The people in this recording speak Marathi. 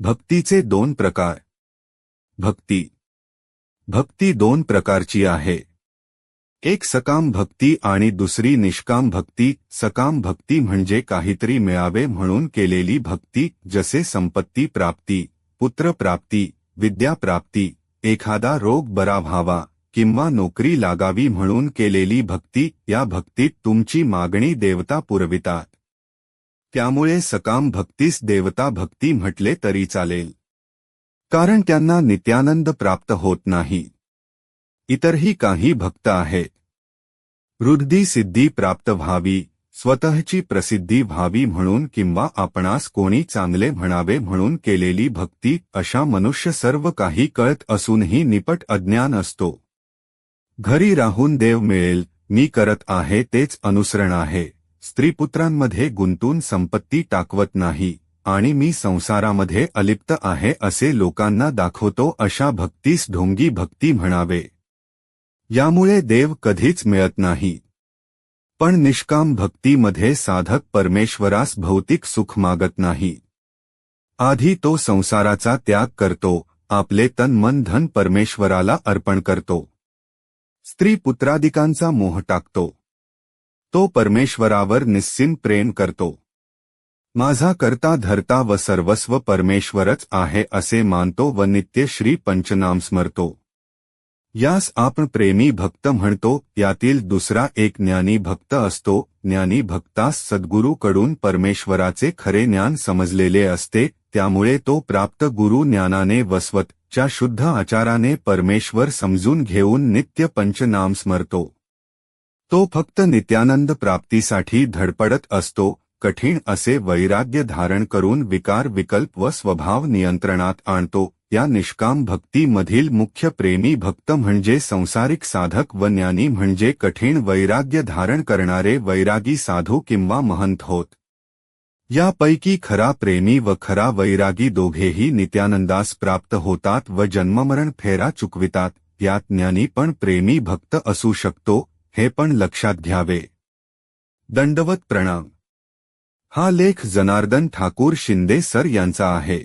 भक्तीचे दोन प्रकार. भक्ती. भक्ती दोन प्रकारची आहे. एक सकाम भक्ती आणि दुसरी निष्काम भक्ती. सकाम भक्ती म्हणजे काहीतरी मिळावे म्हणून केलेली भक्ती, जसे संपत्ती प्राप्ती, पुत्र प्राप्ती, विद्या प्राप्ती, एखादा रोग बरा व्हावा, किंवा नोकरी लागावी म्हणून केलेली भक्ती, या भक्तीत तुमची मागणी देवता पुरवितात. त्यामुळे सकाम भक्तीस देवता भक्ती म्हटले तरी चालेल. कारण त्यांना नित्यानंद प्राप्त होत नाही. इतरही काही भक्त आहेत वृद्धी सिद्धी प्राप्त व्हावी स्वतःची प्रसिद्धी व्हावी म्हणून किंवा आपणास कोणी चांगले म्हणावे म्हणून केलेली भक्ती अशा मनुष्य सर्व काही कळत असूनही निपट अज्ञान असतो. घरी राहून देव मिळेल मी करत आहे तेच अनुसरण आहे. स्त्रीपुत्रांमध्ये गुंतून संपत्ती टाकवत नाही आणि मी संसारामध्ये अलिप्त आहे असे लोकांना दाखवतो अशा भक्तीस ढोंगी भक्ती म्हणावे. यामुळे देव कधीच मिळत नाही. पण निष्काम भक्तीमध्ये साधक परमेश्वरास भौतिक सुख मागत नाही. आधी तो संसाराचा त्याग करतो आपले तन मन धन परमेश्वराला अर्पण करतो. स्त्री पुत्रादिकांचा मोह टाकतो. तो परमेश्वरावर निस्सिन प्रेम करतो. माझा करता धरता व सर्वस्व परमेश्वरच आहे असे मानतो व नित्य श्री पंचनाम स्मरतो. यास आपण प्रेमी भक्त म्हणतो यातील दुसरा एक ज्ञानी भक्त असतो ज्ञानी भक्तास सद्गुरूकडून परमेश्वराचे खरे ज्ञान समजलेले असते त्यामुळे तो प्राप्त गुरु ज्ञानाने वस्वतच्या शुद्ध आचाराने परमेश्वर समजून घेऊन नित्य पंचनाम स्मरतो. तो फक्त नित्यानंद प्राप्तीसाठी धडपडत असतो, कठीण असे वैराग्य धारण करून विकार विकल्प व स्वभाव नियंत्रणात आणतो, या निष्काम भक्तीमधील मुख्य प्रेमी भक्त म्हणजे संसारिक साधक व ज्ञानी म्हणजे कठीण वैराग्य धारण करणारे वैरागी साधू किंवा महंत होत. यापैकी खरा प्रेमी व खरा वैरागी दोघेही नित्यानंदास प्राप्त होतात व जन्ममरण फेरा चुकवितात, यात ज्ञानी पण प्रेमी भक्त असू शकतो हे पण लक्षात घ्यावे. दंडवत प्रणाम हा लेख जनार्दन ठाकूर शिंदे सर यांचा आहे.